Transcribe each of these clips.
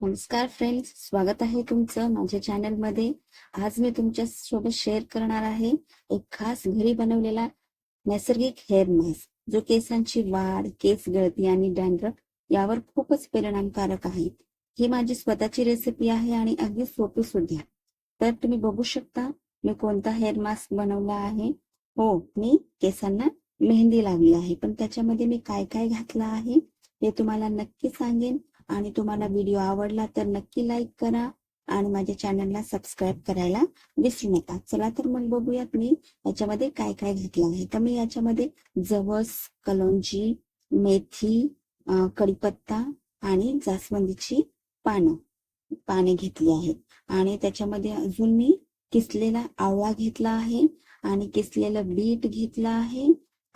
नमस्कार फ्रेंड्स स्वागत आहे तुमचं माझ्या चॅनलमध्ये आज मी तुमच्यासोबत शेअर करणार आहे एक खास घरी बनवलेला नैसर्गिक हेअर मास्क जो केसांची वाढ केस गळती आणि डॅन्ड्रफ यावर खूपच परिणामकारक आहे. ही माझी स्वतःची रेसिपी आहे आणि अगदी सोपी सुद्धा. तर तुम्ही बघू शकता मी कोणता हेअर मास्क बनवला आहे. हो मी केसांना मेहंदी लावली आहे. पण त्याच्यामध्ये मी काय काय घातलं आहे हे तुम्हाला नक्की सांगेन. आणि तुम्हाला व्हिडिओ आवडला तर नक्की लाईक करा आणि माझ्या चॅनलला सबस्क्राईब करायला विसरू नका. चला तर मग बघूयात मी याच्यामध्ये काय काय घेतलं आहे. तर मी याच्यामध्ये जवस कलोंजी मेथी कडीपत्ता कढीपत्ता आणि जास्वंदीची पानं पाने घेतली आहेत. आणि त्याच्यामध्ये अजून मी किसलेला आवळा घेतला आहे आणि किसलेलं बीट घेतलं आहे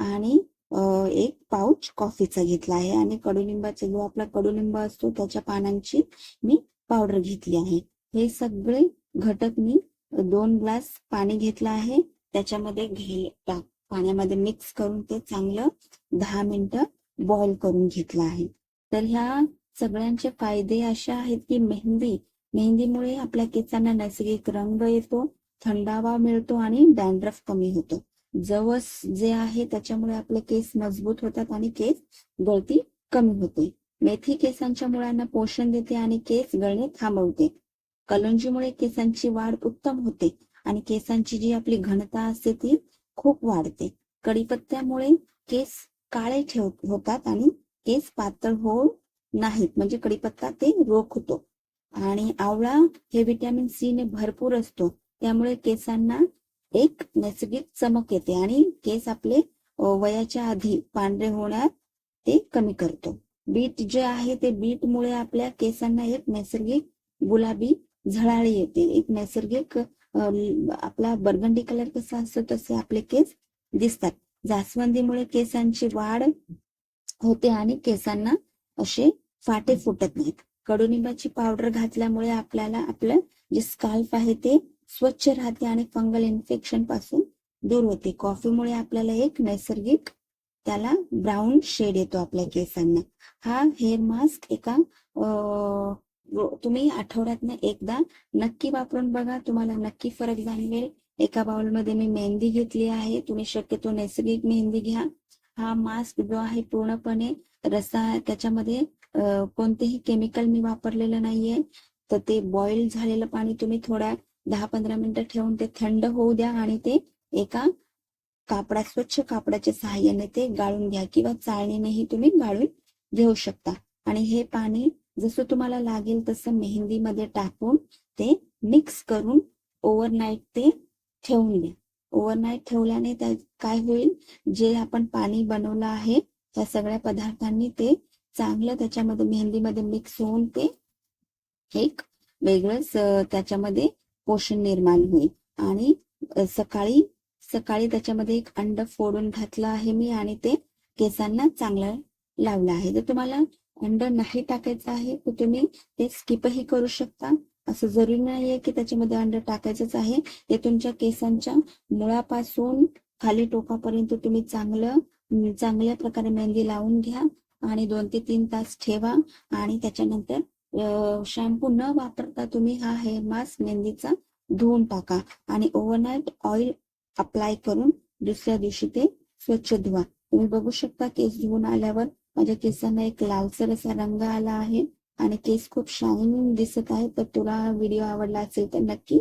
आणि एक पाऊच कॉफीचा घेतला आहे आणि कडुलिंबाचा जो आपला कडुलिंब असतो त्याच्या पानांची मी पावडर घेतली आहे. हे सगळे घटक मी दोन ग्लास पाणी घेतलं आहे. त्याच्यामध्ये घे टाक पाण्यामध्ये मिक्स करून ते चांगलं दहा मिनिटं बॉईल करून घेतलं आहे. तर ह्या सगळ्यांचे फायदे असे आहेत की मेहंदी मेहंदीमुळे आपल्या केसांना नैसर्गिक रंग येतो थंडावा मिळतो आणि डॅन्ड्रफ कमी होतो. जवस जे आहे त्याच्यामुळे आपले केस मजबूत होतात आणि केस गळती कमी होते. मेथी केसांच्या मुळांना पोषण देते आणि केस गळणे थांबवते. कलंजीमुळे केसांची वाढ उत्तम होते आणि केसांची जी आपली घनता असते ती खूप वाढते. कडीपत्त्यामुळे केस काळे ठेव होतात आणि केस पातळ होऊ नाहीत. म्हणजे कढीपत्ता ते रोखतो आणि आवळा हे व्हिटॅमिन सी ने भरपूर असतो. त्यामुळे केसांना एक नैसर्गिक चमक येते आणि केस आपले वयाच्या आधी पांढरे होण्यात ते कमी करतो. बीट जे आहे ते बीटमुळे आपल्या केसांना एक नैसर्गिक गुलाबी झळाळी येते. एक नैसर्गिक आपला बर्गंडी कलर कसा असतो तसे आपले केस दिसतात. जास्वंदीमुळे केसांची वाढ होते आणि केसांना असे फाटे फुटत नाहीत. कडुनिंबाची पावडर घातल्यामुळे आपल्याला आपलं जे स्काल्फ आहे ते स्वच्छ राहते आणि फंगल इन्फेक्शनपासून दूर होते. कॉफीमुळे आपल्याला एक नैसर्गिक त्याला ब्राऊन शेड येतो आपल्या केसांना. हा हेअर मास्क एका तुम्ही आठवड्यातनं एकदा नक्की वापरून बघा. तुम्हाला नक्की फरक जाणवेल. एका बाउलमध्ये मी मेहंदी घेतली आहे. तुम्ही शक्यतो नैसर्गिक मेहंदी घ्या. हा मास्क जो आहे पूर्णपणे रसा त्याच्यामध्ये कोणतेही केमिकल मी वापरलेलं नाहीये. तर ते बॉईल झालेलं पाणी तुम्ही थोड्या दहा पंधरा मिनिटं ठेवून ते थंड होऊ द्या आणि ते एका कापडा स्वच्छ कापडाच्या सहाय्याने ते गाळून घ्या किंवा चाळणीनेही तुम्ही गाळून घेऊ शकता. आणि हे पाणी जसं तुम्हाला लागेल तसं मेहंदीमध्ये टाकून ते मिक्स करून ओव्हरनाईट ते ठेवून द्या ओव्हरनाईट ठेवल्याने त्या काय होईल? जे आपण पाणी बनवलं आहे त्या सगळ्या पदार्थांनी ते चांगलं त्याच्यामध्ये मेहंदीमध्ये मिक्स होऊन ते एक वेगळंच त्याच्यामध्ये पोषण निर्माण होईल. आणि सकाळी सकाळी त्याच्यामध्ये एक अंड फोडून घातलं आहे मी आणि ते केसांना चांगलं लावलं आहे. जर तुम्हाला अंड नाही टाकायचं आहे तर तुम्ही ते स्किपही करू शकता. असं जरुरी नाहीये की त्याच्यामध्ये अंड टाकायचंच आहे. ते तुमच्या केसांच्या मुळापासून खाली टोकापर्यंत तुम्ही चांगलं चांगल्या प्रकारे मेहंदी लावून घ्या आणि दोन ते तीन तास ठेवा आणि त्याच्यानंतर शॅम्पू न वापरता तुम्ही हा हेअर मास्क मेहंदीचा धुवून टाका आणि ओव्हरनाईट ऑइल अप्लाय करून दुसऱ्या दिवशी ते स्वच्छ धुवा. तुम्ही बघू शकता केस धुवून आल्यावर माझ्या केसांना एक लालसर असा रंग आला आहे आणि केस खूप शाईन दिसत आहे. तर तुला व्हिडिओ आवडला असेल तर नक्की